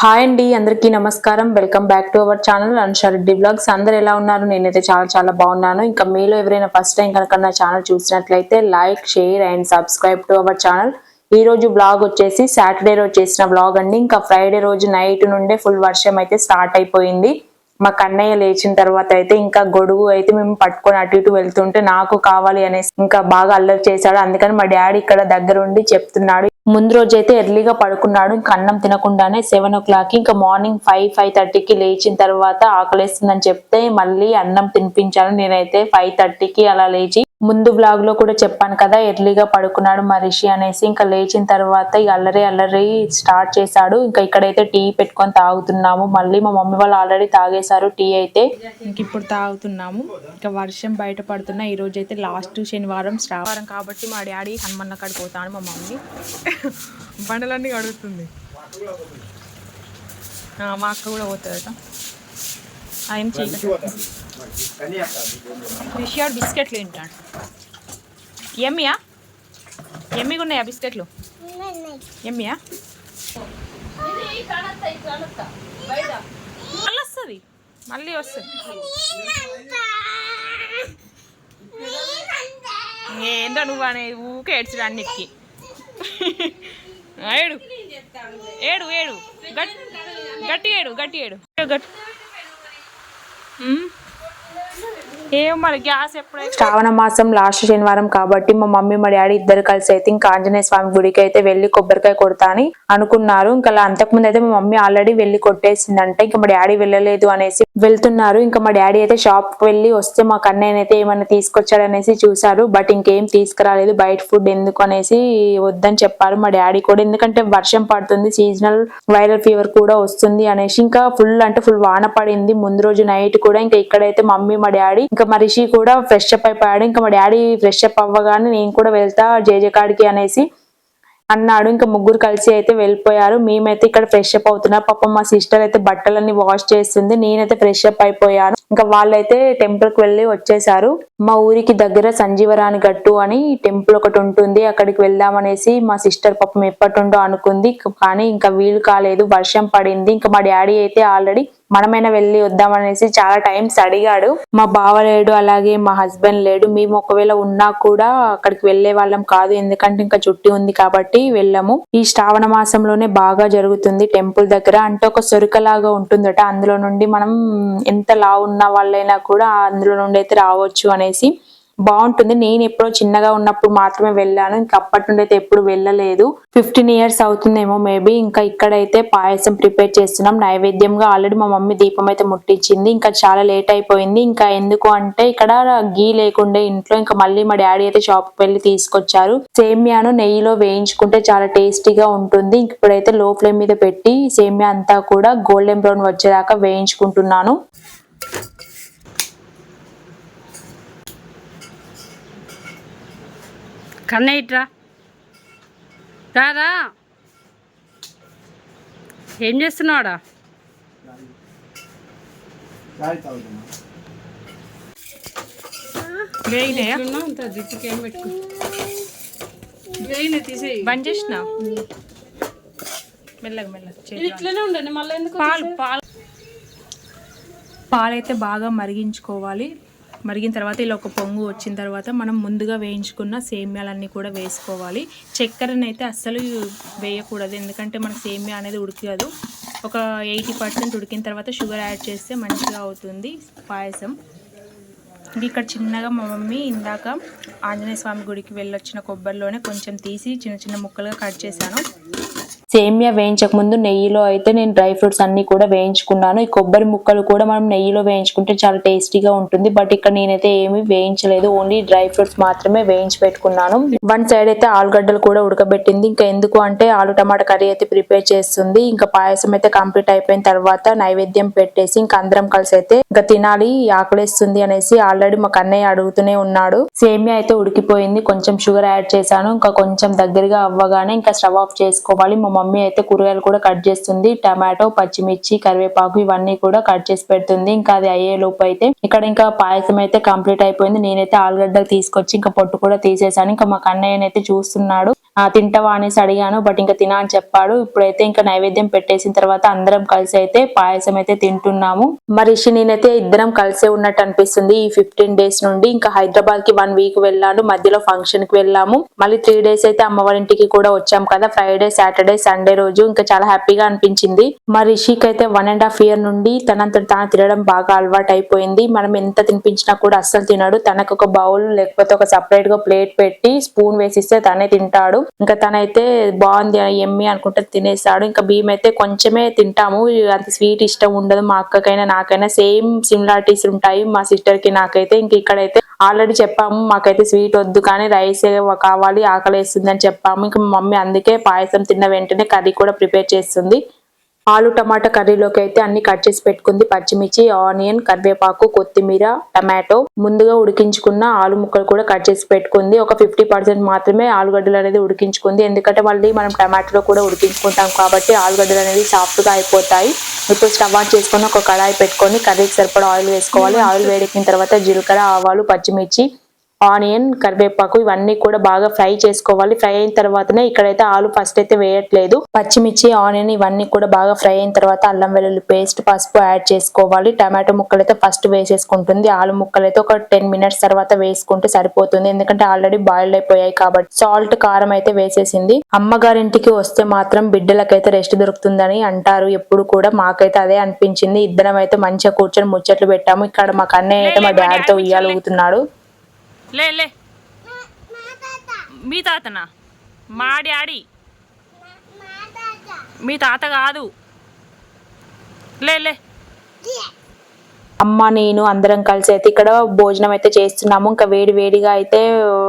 Hi అండి అందరికీ నమస్కారం. Welcome back to our channel Ansha Reddy blogs అందరు ఎలా ఉన్నారు? నేనైతే చాలా చాలా బాగున్నాను. ఇంకా మీలో ఎవరైనా ఫస్ట్ టైం కనుక నా ఛానల్ చూసినట్లయితే like share and subscribe to our channel ఈ రోజు బ్లాగ్ వచ్చేసి సాటర్డే రోజు చేసిన బ్లాగ్ అండి. ఇంకా ఫ్రైడే రోజు నైట్ నుండే ఫుల్ వర్షం అయితే స్టార్ట్ అయిపోయింది. మా కన్నయ్య లేచిన తర్వాత అయితే ఇంకా గొడుగు అయితే మేము పట్టుకొని అటు ఇటు వెళ్తుంటే నాకు కావాలి అనేసి ఇంకా బాగా అల్లరి చేశాడు. అందుకని మా డాడీ ఇక్కడ దగ్గర ఉండి చెప్తున్నాడు. ముందు రోజు అయితే ఎర్లీగా పడుకున్నాడు. ఇంకా అన్నం తినకుండానే సెవెన్ ఓ క్లాక్ ఇంకా మార్నింగ్ ఫైవ్ ఫైవ్ థర్టీకి లేచిన తర్వాత ఆకలేస్తుందని చెప్తే మళ్ళీ అన్నం తినిపించాను నేనైతే ఫైవ్ థర్టీకి అలా లేచి ముందు బ్లాగ్లో కూడా చెప్పాను కదా ఎర్లీగా పడుకున్నాడు మా రిషి అనేసి ఇంకా లేచిన తర్వాత ఇక అల్లరి అల్లరి స్టార్ట్ చేశాడు. ఇంకా ఇక్కడైతే టీ పెట్టుకొని తాగుతున్నాము. మళ్ళీ మా మమ్మీ వాళ్ళు ఆల్రెడీ తాగేశారు టీ అయితే. ఇంక ఇప్పుడు తాగుతున్నాము. ఇంకా వర్షం బయట పడుతున్నా. ఈ రోజు అయితే లాస్ట్ శనివారం శ్రావారం కాబట్టి మా డాడీ హనుమన్న కాడికి పోతాను మా మమ్మీ. బండలన్నీ కడుగుతుంది. మా అక్క కూడా పోతుందట. ఆయన చేయాలి విషయాడు బిస్కెట్లు తింటాడు. ఎమ్మియా? ఎమ్మిగా ఉన్నాయా బిస్కెట్లు? ఎమ్మియా? మళ్ళీ వస్తుంది. మళ్ళీ వస్తుంది. ఏంటో నువ్వు అనే ఊకే ఏడ్చుడు అన్నిటికి. ఏడు. ఏడు ఏడు. గట్టి గట్టి ఏడు గట్టి ఏడు. గట్టి ఏం మరి గ్యాస్ ఎప్పుడైతే శ్రావణ మాసం లాస్ట్ శనివారం కాబట్టి మా మమ్మీ మా డాడీ ఇద్దరు కలిసి అయితే ఇంకా ఆంజనేయ స్వామి గుడికి అయితే వెళ్ళి కొబ్బరికాయ కొడతా అని అనుకున్నారు. ఇంకా అలా అంతకుముందు అయితే మా మమ్మీ ఆల్రెడీ వెళ్ళి కొట్టేసిందంటే. ఇంకా మా డాడీ వెళ్ళలేదు అనేసి వెళ్తున్నారు. ఇంకా మా డాడీ అయితే షాప్కి వెళ్ళి వస్తే మా కన్నయ్య ఏమైనా తీసుకొచ్చాడనేసి చూశారు. బట్ ఇంకేం తీసుకురాలేదు. బయట ఫుడ్ ఎందుకు అనేసి వద్దని చెప్పారు మా డాడీ కూడా. ఎందుకంటే వర్షం పడుతుంది సీజనల్ వైరల్ ఫీవర్ కూడా వస్తుంది అనేసి. ఇంకా ఫుల్ అంటే ఫుల్ వాన పడింది. ముందు రోజు నైట్ కూడా ఇంకా ఇక్కడైతే మమ్మీ మా డాడీ ఇంకా మా రిషి కూడా ఫ్రెష్ అప్ అయిపోయాడు. ఇంకా మా డాడీ ఫ్రెష్ అప్ అవ్వగానే నేను కూడా వెళ్తా జేజే కాడికి అనేసి అన్నాడు. ఇంకా ముగ్గురు కలిసి అయితే వెళ్ళిపోయారు. మేమైతే ఇక్కడ ఫ్రెష్ అప్ అవుతున్నా. పాపం మా సిస్టర్ అయితే బట్టలన్నీ వాష్ చేస్తుంది. నేనైతే ఫ్రెష్ అప్ అయిపోయాను. ఇంకా వాళ్ళైతే టెంపుల్కి వెళ్ళి వచ్చేసారు మా ఊరికి దగ్గర సంజీవరాని గట్టు అని టెంపుల్ ఒకటి ఉంటుంది. అక్కడికి వెళ్దామనేసి మా సిస్టర్ పాపం ఎప్పటిండో అనుకుంది. కానీ ఇంకా వీలు కాలేదు. వర్షం పడింది. ఇంకా మా డాడీ అయితే ఆల్రెడీ మనమైనా వెళ్ళి వద్దామనేసి చాలా టైమ్స్ అడిగాడు. మా బావ లేడు అలాగే మా హస్బెండ్ లేడు. మేము ఒకవేళ ఉన్నా కూడా అక్కడికి వెళ్ళే వాళ్ళం కాదు ఎందుకంటే ఇంకా చుట్టి ఉంది కాబట్టి వెళ్ళము. ఈ శ్రావణ మాసంలోనే బాగా జరుగుతుంది టెంపుల్ దగ్గర. అంటే ఒక సొరుకలాగా ఉంటుందట. అందులో నుండి మనం ఎంత లా ఉన్న వాళ్ళైనా కూడా అందులో నుండి అయితే రావచ్చు అనేసి బాగుంటుంది. నేను ఎప్పుడో చిన్నగా ఉన్నప్పుడు మాత్రమే వెళ్ళాను. ఇంకా అప్పటి నుండి అయితే ఎప్పుడు వెళ్ళలేదు. ఫిఫ్టీన్ ఇయర్స్ అవుతుందేమో మేబీ. ఇంకా ఇక్కడైతే పాయసం ప్రిపేర్ చేస్తున్నాం. నైవేద్యంగా ఆల్రెడీ మా మమ్మీ దీపం అయితే ముట్టించింది. ఇంకా చాలా లేట్ అయిపోయింది. ఇంకా ఎందుకు అంటే ఇక్కడ గీ లేకుండే ఇంట్లో ఇంకా మళ్ళీ మా డాడీ అయితే షాప్ వెళ్ళి తీసుకొచ్చారు. సేమ్యాను నెయ్యిలో వేయించుకుంటే చాలా టేస్టీగా ఉంటుంది. ఇంక ఇప్పుడైతే లో ఫ్లేమ్ మీద పెట్టి సేమ్యా అంతా కూడా గోల్డెన్ బ్రౌన్ వచ్చేదాకా వేయించుకుంటున్నాను. కన్నయ్య ఇట్రా రారా. ఏం చేస్తున్నావాడా వేయినాయా అంత జుట్టుకి ఏం పెట్టుకో. వేయిన తీసేయి. బంద్ చేసిన? మెల్లగా మెల్లగా. చేయి. ఇట్లనే ఉండండి మళ్ళీ ఎందుకు పాలు పాలు. పాలైతే బాగా మరిగించుకోవాలి. మరిగిన తర్వాత ఇలా ఒక పొంగు వచ్చిన తర్వాత మనం ముందుగా వేయించుకున్న సేమ్యాలన్నీ కూడా వేసుకోవాలి. చక్కెరని అయితే అస్సలు వేయకూడదు. ఎందుకంటే మనకు సేమ్యా అనేది ఉడికదు. ఒక ఎయిటీ పర్సెంట్ ఉడికిన తర్వాత షుగర్ యాడ్ చేస్తే మంచిగా అవుతుంది పాయసం. ఇక్కడ చిన్నగా మా మమ్మీ ఇందాక ఆంజనేయ స్వామి గుడికి వెళ్ళొచ్చిన కొబ్బరిలోనే కొంచెం తీసి చిన్న చిన్న ముక్కలుగా కట్ చేశాను. సేమియా వేయించక ముందు నెయ్యిలో అయితే నేను డ్రై ఫ్రూట్స్ అన్ని కూడా వేయించుకున్నాను. ఈ కొబ్బరి ముక్కలు కూడా మనం నెయ్యిలో వేయించుకుంటే చాలా టేస్టీగా ఉంటుంది. బట్ ఇక్కడ నేనైతే ఏమీ వేయించలేదు. ఓన్లీ డ్రై ఫ్రూట్స్ మాత్రమే వేయించి పెట్టుకున్నాను. వన్ సైడ్ అయితే ఆలుగడ్డలు కూడా ఉడకబెట్టింది. ఇంకా ఎందుకు అంటే ఆలు టమాటా కర్రీ అయితే ప్రిపేర్ చేస్తుంది. ఇంకా పాయసం అయితే కంప్లీట్ అయిపోయిన తర్వాత నైవేద్యం పెట్టేసి ఇంకా అందరం కలిసి అయితే ఇంకా తినాలి ఆకలిస్తుంది అనేసి ఆల్రెడీ మా కన్నయ్య అడుగుతూనే ఉన్నాడు. సేమియా అయితే ఉడికిపోయింది. కొంచెం షుగర్ యాడ్ చేశాను. ఇంకా కొంచెం దగ్గరగా అవ్వగానే ఇంకా స్టవ్ ఆఫ్ చేసుకోవాలి. మా మమ్మీ అయితే కూరగాయలు కూడా కట్ చేస్తుంది. టమాటో పచ్చిమిర్చి కరివేపాకు ఇవన్నీ కూడా కట్ చేసి పెడుతుంది. ఇంకా అది అయ్యే లోపు అయితే ఇక్కడ ఇంకా పాయసం అయితే కంప్లీట్ అయిపోయింది. నేనైతే ఆలుగడ్డ తీసుకొచ్చి ఇంకా పొట్టు కూడా తీసేసాను. ఇంకా మా కన్నయ్యనైతే చూస్తున్నాడు. తింటావా అనేసి అడిగాను బట్ ఇంకా తినా అని చెప్పాడు. ఇప్పుడైతే ఇంకా నైవేద్యం పెట్టేసిన తర్వాత అందరం కలిసి అయితే పాయసం అయితే తింటున్నాము. మరి నేనైతే ఇద్దరం కలిసే ఉన్నట్టు అనిపిస్తుంది. ఈ ఫిఫ్టీన్ డేస్ నుండి ఇంకా హైదరాబాద్కి వన్ వీక్ వెళ్ళాను. మధ్యలో ఫంక్షన్కి వెళ్ళాము. మళ్ళీ త్రీ డేస్ అయితే అమ్మవారి ఇంటికి కూడా వచ్చాం కదా. ఫ్రైడే సాటర్డే సండే రోజు ఇంకా చాలా హ్యాపీగా అనిపించింది. మరి రిషికి అయితే వన్ అండ్ హాఫ్ ఇయర్ నుండి తనంత తాను తినడం బాగా అలవాటు అయిపోయింది. మనం ఎంత తినిపించినా కూడా అస్సలు తినడు. తనకు ఒక బౌల్ లేకపోతే ఒక సపరేట్గా ప్లేట్ పెట్టి స్పూన్ వేసిస్తే తనే తింటాడు. ఇంకా తనైతే బాగుంది ఎమ్మి అనుకుంటే తినేస్తాడు. ఇంకా బియ్యం అయితే కొంచెమే తింటాము. అంత స్వీట్ ఇష్టం ఉండదు. మా అక్కకైనా నాకైనా సేమ్ సిమిలారిటీస్ ఉంటాయి. మా సిస్టర్కి నాకైతే ఇంక ఇక్కడైతే ఆల్రెడీ చెప్పాము. మాకైతే స్వీట్ వద్దు కానీ రైస్ కావాలి ఆకలి వేస్తుంది అని చెప్పాము. ఇంకా మా మమ్మీ అందుకే పాయసం తిన్న వెంటనే కర్రీ కూడా ప్రిపేర్ చేస్తుంది. ఆలు టమాటా కర్రీలోకి అయితే అన్ని కట్ చేసి పెట్టుకుంది. పచ్చిమిర్చి ఆనియన్ కరివేపాకు కొత్తిమీర టమాటో. ముందుగా ఉడికించుకున్న ఆలు ముక్కలు కూడా కట్ చేసి పెట్టుకుంది. ఒక ఫిఫ్టీ పర్సెంట్ మాత్రమే ఆలుగడ్డలు అనేది ఉడికించుకుంది. ఎందుకంటే మళ్ళీ మనం టమాటోలో కూడా ఉడికించుకుంటాం కాబట్టి ఆలుగడ్డలు అనేది సాఫ్ట్గా అయిపోతాయి. ఇప్పుడు స్టవ్ ఆన్ చేసుకొని ఒక కడాయి పెట్టుకొని కర్రీకి సరిపడా ఆయిల్ వేసుకోవాలి. ఆయిల్ వేడెక్కిన తర్వాత జీలకర్ర ఆవాలు పచ్చిమిర్చి ఆనియన్ కరివేపాకు ఇవన్నీ కూడా బాగా ఫ్రై చేసుకోవాలి. ఫ్రై అయిన తర్వాతనే ఇక్కడైతే ఆలు ఫస్ట్ అయితే వేయట్లేదు. పచ్చిమిర్చి ఆనియన్ ఇవన్నీ కూడా బాగా ఫ్రై అయిన తర్వాత అల్లం వెల్లుల్లి పేస్ట్ పసుపు యాడ్ చేసుకోవాలి. టమాటో ముక్కలు అయితే ఫస్ట్ వేసేసుకుంటుంది. ఆలు ముక్కలు అయితే ఒక టెన్ మినిట్స్ తర్వాత వేసుకుంటే సరిపోతుంది. ఎందుకంటే ఆల్రెడీ బాయిల్డ్ అయిపోయాయి కాబట్టి సాల్ట్ కారం అయితే వేసేసింది. అమ్మగారింటికి వస్తే మాత్రం బిడ్డలకైతే రెస్ట్ దొరుకుతుందని అంటారు. ఎప్పుడు కూడా మాకైతే అదే అనిపించింది. ఇద్దరం అయితే మంచిగా కూర్చొని ముచ్చట్లు పెట్టాము. ఇక్కడ మా కన్నయ్య అయితే మా డాడీతో ఉయ్యాలు ఊగుతున్నాడు లే లే. మీ తాతనా? మా డాడీ. మీ తాత. కాదు. లే లే. అమ్మ నేను అందరం కలిసి అయితే ఇక్కడ భోజనం అయితే చేస్తున్నాము. ఇంకా వేడి వేడిగా అయితే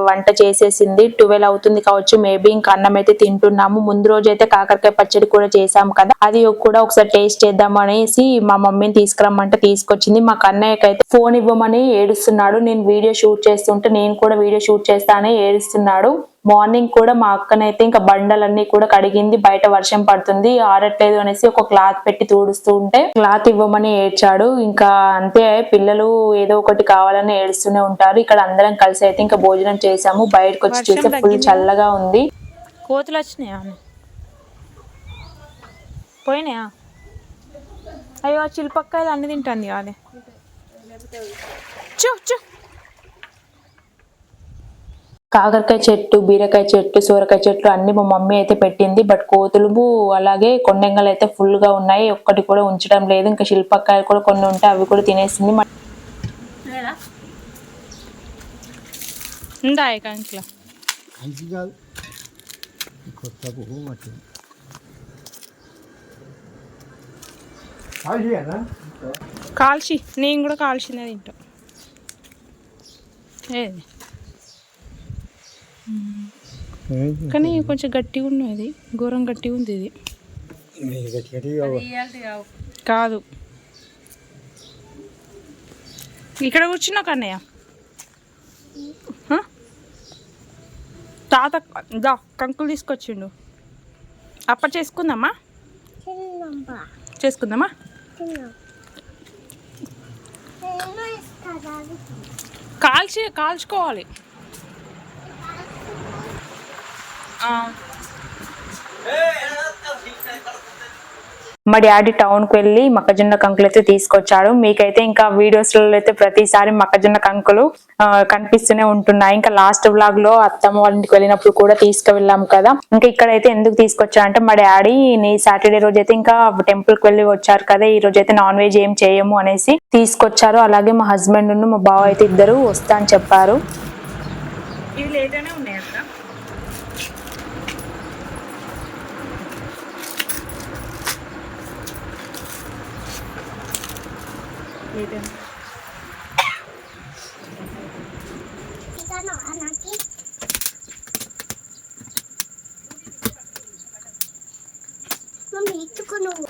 వంట చేసేసింది. ట్వెల్వ్ అవుతుంది కావచ్చు మేబీ ఇంకా అన్నం అయితే తింటున్నాము. ముందు రోజు అయితే కాకరకాయ పచ్చడి కూడా చేసాం కదా. అది కూడా ఒకసారి టేస్ట్ చేద్దాం అనేసి మా మమ్మీని తీసుకురమ్మంటే తీసుకొచ్చింది. మా కన్నయ్యకి అయితే ఫోన్ ఇవ్వమని ఏడుస్తున్నాడు. నేను వీడియో షూట్ చేస్తుంటే నేను కూడా వీడియో షూట్ చేస్తానని ఏడుస్తున్నాడు. మార్నింగ్ కూడా మా అక్కనైతే ఇంకా బండలన్నీ కూడా కడిగింది బయట వర్షం పడుతుంది. ఆరట్లేదు అనేసి ఒక క్లాత్ పెట్టి తుడుస్తూ ఉంటే క్లాత్ ఇవ్వమని ఏడ్చాడు. ఇంకా అంతే పిల్లలు ఏదో ఒకటి కావాలని ఏడుస్తూనే ఉంటారు. ఇక్కడ అందరం కలిసి అయితే ఇంకా భోజనం చేసాము బయటకు వచ్చి చూస్తే ఫుల్? చల్లగా ఉంది. కోతులు వచ్చినాయా? పోయినాయా? అయ్యో చిల్పక్కాయలు అన్ని తింటాను కాదే. చూ చూ. కాకరకాయ చెట్టు బీరకాయ చెట్టు సోరకాయ చెట్లు అన్ని మా మమ్మీ అయితే పెట్టింది. బట్ కోతులు అలాగే కొండెంగలు అయితే ఫుల్గా ఉన్నాయి. ఒక్కటి కూడా ఉంచడం లేదు. ఇంకా శిల్పకాయలు కూడా కొన్ని ఉంటాయి అవి కూడా తినేసింది. కాల్చి నేను కూడా కాల్చిందే తింటా. ఏది? కానీ కొంచెం గట్టిగా ఉన్నది ఘోరం గట్టిగా ఉంది ఇది. కాదు. ఇక్కడ కూర్చున్నా కన్నయ్య? హ? తాత దా కంకులు తీసుకొచ్చిండు. అప్ప చేసుకుందామా? చేసుకుందామా? కాల్చి కాల్చుకోవాలి ఆ. మా డాడీ టౌన్కి వెళ్ళి మొక్కజొన్న కంకులు అయితే తీసుకొచ్చాడు. మీకైతే ఇంకా వీడియోస్లలో అయితే ప్రతిసారి మొక్కజొన్న కంకులు కనిపిస్తూనే ఉంటున్నాయి. ఇంకా లాస్ట్ బ్లాగ్లో అత్తమ్మ వాళ్ళ ఇంటికి వెళ్ళినప్పుడు కూడా తీసుకువెళ్ళాం కదా. ఇంకా ఇక్కడైతే ఎందుకు తీసుకొచ్చారంటే మా డాడీ నీ సాటర్డే రోజు అయితే ఇంకా టెంపుల్కి వెళ్ళి వచ్చారు కదా. ఈ రోజు అయితే నాన్ వెజ్ ఏం చేయము అనేసి తీసుకొచ్చారు. అలాగే మా హస్బెండ్ మా బావ అయితే ఇద్దరు వస్తా అని చెప్పారు. ఇవి లేటనే ఉన్నాయి.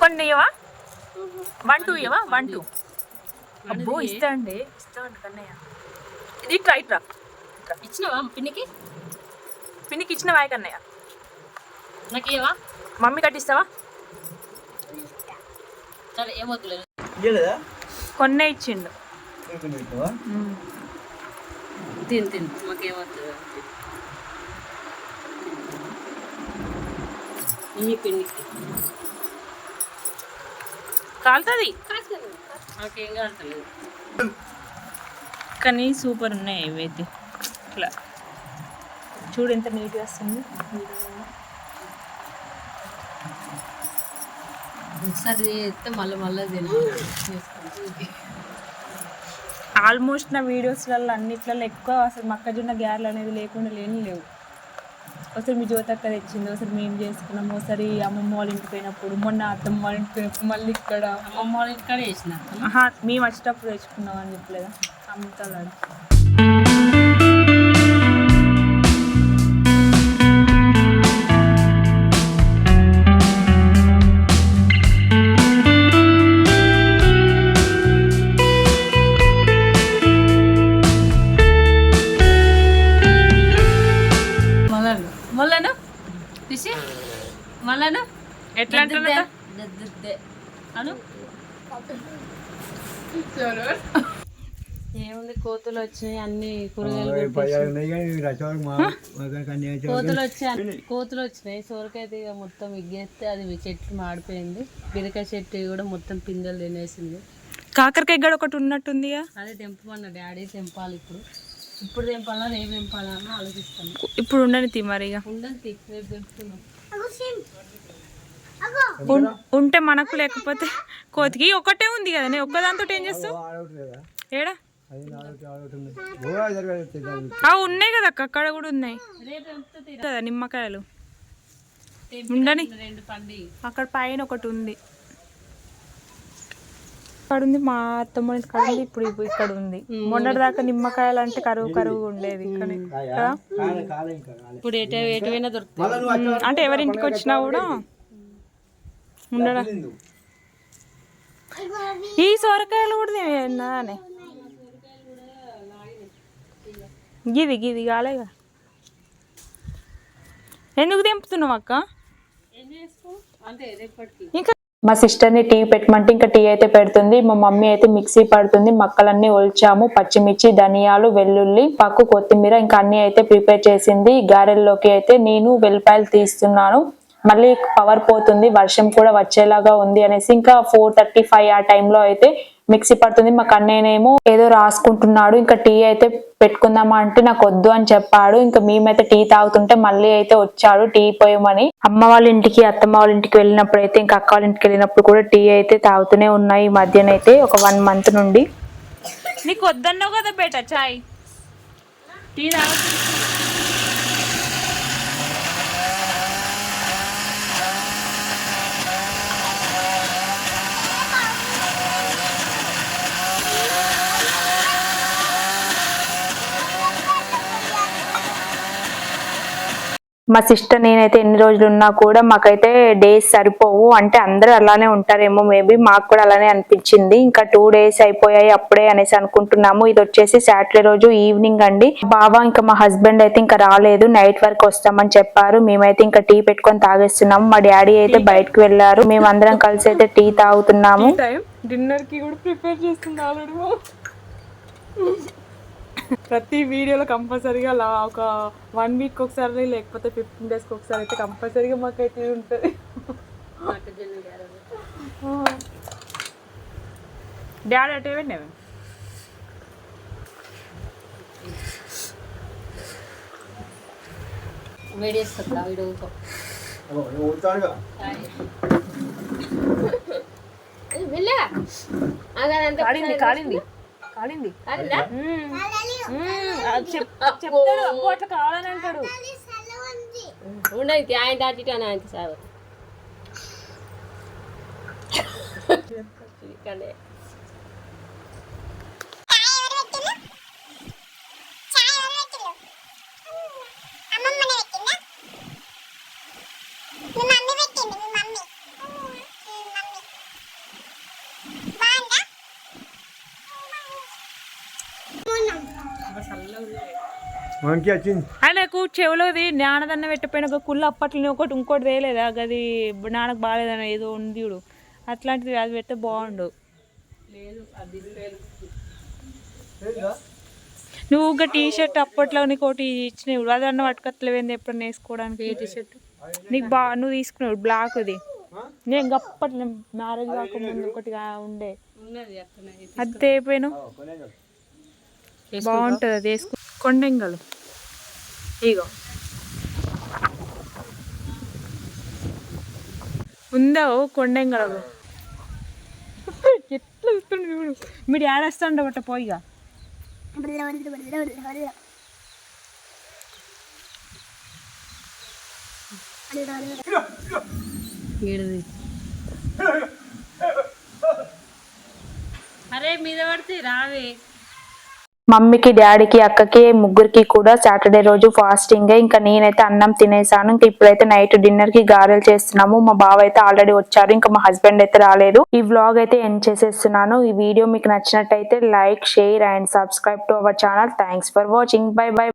కొన్ని ఇవ్వవా వన్ టూ ఇవ్వవా? వన్ టూ అబ్బో ఇస్తా అండి. ఇస్తా అండి కన్నయ్య. ఇది ట్రై ట్రా ఇచ్చినావా పిన్నికి? పిన్నికి ఇచ్చిన వాయి కన్నయ్య. నాకు ఇవ్వవా మమ్మీ కట్టిస్తావా? సరే కొన్నే ఇచ్చిండు? తిని తిని. ఈ పిండికి. కాలుతుంది? మాకేం కావట్లేదు కానీ సూపర్ ఉన్నాయి ఇవైతే. ఇట్లా. చూడు ఎంత నీట్గా వస్తుంది. ఒకసారి చేస్తే మళ్ళీ మళ్ళీ తినాలి. ఆల్మోస్ట్ నా వీడియోస్లలో అన్నిట్లలో ఎక్కువ అసలు మొక్కజొన్న గ్యారెలు అనేది లేకుండా లేని లేవు. ఒకసారి మీ జ్యోతక్క తెచ్చింది ఒకసారి మేము చేసుకున్నాం ఒకసారి అమ్మమ్మ వాళ్ళ ఇంటికి పోయినప్పుడు మొన్న అత్తమ్మ వాళ్ళ ఇంటికి పోయినప్పుడు మళ్ళీ ఇక్కడ. అమ్మమ్మ వాళ్ళ ఇంటికాడ చేసిన? మేము వచ్చేటప్పుడు తెచ్చుకున్నాం అని చెప్పలేదా? అమ్ముతాడు ఎట్లా అను? ఏముంది కోతులు వచ్చినాయి అన్ని కూరగాయలు కోతులు వచ్చి కోతులు వచ్చినాయి. సోరకాయ ఇక మొత్తం ఇగ్గేస్తే అది చెట్టు మాడిపోయింది. బీరకాయ చెట్టు కూడా మొత్తం పిందెలు తినేసింది. కాకరకాయ గడ ఒకటి ఉన్నట్టుందిగా అదే తెంపమన్న డాడీ తెంపాలి ఇప్పుడు. ఇప్పుడు తెంపాలా రేపు తెంపాలా అని ఆలోచిస్తాను. ఇప్పుడు ఉండని తీ మరిగా ఉండండి రేపు తెంపుతున్నాం ఉంటే మనకు లేకపోతే కోతికి. ఒకటే ఉంది కదా నేను ఒక్కదాంతో ఏం చేస్తావు? ఏడా? ఆ ఉన్నాయి కదా అక్క, అక్కడ కూడా ఉన్నాయి. కదా నిమ్మకాయలు? ఉండని? రెండు పండి అక్కడ పైన ఒకటి ఉంది. అక్కడ ఉంది మా అత్తమ్మ ఇంటి కాడ ఉంది ఇప్పుడు ఇప్పు- ఇక్కడ ఉంది. మొన్నటి దాకా నిమ్మకాయలు అంటే కరువు కరువు ఉండేది ఇక్కడ కదా? కాలే కాలే ఇంకా కాలే ఇప్పుడు అంటే ఎవరింటికి వచ్చినా కూడా ఉండడం? ఈ సొరకాయలు కూడా తిన్నానే గిది గిది కాలేగా ఎందుకు తెంపుతున్నావు అక్క? ఇంకా మా సిస్టర్ని టీ పెట్టమంటే ఇంకా టీ అయితే పెడుతుంది. మా మమ్మీ అయితే మిక్సీ పడుతుంది. మక్కలన్నీ ఒల్చాము. పచ్చిమిర్చి ధనియాలు వెల్లుల్లి పక్కు కొత్తిమీర ఇంకా అన్నీ అయితే ప్రిపేర్ చేసింది. గారెల్లోకి అయితే నేను వెల్లిపాయలు తీస్తున్నాను. మళ్ళీ పవర్ పోతుంది వర్షం కూడా వచ్చేలాగా ఉంది అనేసి ఇంకా ఫోర్ థర్టీ ఫైవ్ ఆ టైంలో అయితే మిక్సీ పడుతుంది. మా కన్నయ్యనేమో ఏదో రాసుకుంటున్నాడు ఇంకా టీ అయితే పెట్టుకుందామా అంటే నాకు వద్దు అని చెప్పాడు. ఇంకా మేమైతే టీ తాగుతుంటే మళ్ళీ అయితే వచ్చాడు టీ పోయమని. అమ్మ వాళ్ళ ఇంటికి అత్తమ్మ వాళ్ళ ఇంటికి వెళ్ళినప్పుడు అయితే ఇంకా అక్క వాళ్ళ ఇంటికి వెళ్ళినప్పుడు కూడా టీ అయితే తాగుతూనే ఉన్నాయి ఈ మధ్యనైతే ఒక వన్ మంత్ నుండి. నీకు వద్దన్నావు కదా బేట చాయ్. టీ తాగుతు మా సిస్టర్ నేనైతే ఎన్ని రోజులు ఉన్నా కూడా మాకైతే డేస్ సరిపోవు. అంటే అందరూ అలానే ఉంటారేమో మేబీ మాకు కూడా అలానే అనిపించింది. ఇంకా టూ డేస్ అయిపోయాయి అప్పుడే అనేసి అనుకుంటున్నాము. ఇది వచ్చేసి సాటర్డే రోజు ఈవినింగ్ అండి. బావ ఇంకా మా హస్బెండ్ అయితే ఇంకా రాలేదు. నైట్ వరకు వస్తామని చెప్పారు. మేమైతే ఇంకా టీ పెట్టుకొని తాగేస్తున్నాము. మా డాడీ అయితే బయటకు వెళ్ళారు. మేమందరం కలిసి అయితే టీ తాగుతున్నాము. డిన్నర్కి కూడా ప్రిపేర్ చేస్తుంది ఆల్రెడీ ప్రతి వీడియోలో కంపల్సరీగా అలా ఒక వన్ వీక్ ఒకసారి లేకపోతే ఫిఫ్టీన్ డేస్కి ఒకసారి అయితే కంపల్సరీగా మాకైతే ఉంటుంది. డాడీ అటే వెళ్ళాము వేడి చేస్తుందా వీడియోతో అగో, నువ్వు ఊరుతాడుగా. కాలింది కాలింది. కాలింది. చెప్తాడు అబ్బో అట్లా కావాలని అంటాడు. ఉండదు ఆయన దాటి అని ఆయనకి సార్. మనకి వచ్చింది. ఆయన కూర్చో చెవులోది నాన్నదన్న పెట్టిపోయిన ఒక కుళ్ళు అప్పట్లో ఒకటి ఇంకోటి తేలేదా అది నాన్నకు బాగాలేదని ఏదో ఉంది చూడు. అట్లాంటిది అది పెడితే బాగుండు. నువ్వు ఒక టీ షర్ట్ అప్పట్లో నీకు ఒకటి ఇచ్చినవి అదన్న పట్టుకత్తలేవేంది ఎప్పుడన్నా వేసుకోవడానికి? ఏ టీ షర్ట్ నీకు బా నువ్వు తీసుకున్నావు బ్లాక్ది. నేను అప్పట్లో మ్యారేజ్ కాకముందు ఒకటి ఉండే. అది తేపోయాను బాగుంటుంది అది వేసుకు కొండెంగలు ఇగో ఉందా ఓ కొండెంగలు ఎట్లా చూస్తుండు చూడు మీరు ఏడేస్తాండ బట్ట పోయిగా ఈడది అరే మీద పడితే రావే మమ్మీకి డాడీకి అక్కకి ముగ్గురికి కూడా సాటర్డే రోజు ఫాస్టింగ్. ఇంకా నేనైతే అన్నం తినేసాను. ఇంకా ఇప్పుడైతే నైట్ డిన్నర్కి గారెలు చేస్తున్నాము. మా బావ అయితే ఆల్రెడీ వచ్చారు. ఇంకా మా హస్బెండ్ అయితే రాలేదు. ఈ వ్లాగ్ అయితే ఎండ్ చేసేస్తున్నాను. ఈ వీడియో మీకు నచ్చినట్టయితే like share and subscribe to our channel. Thanks for watching. Bye bye.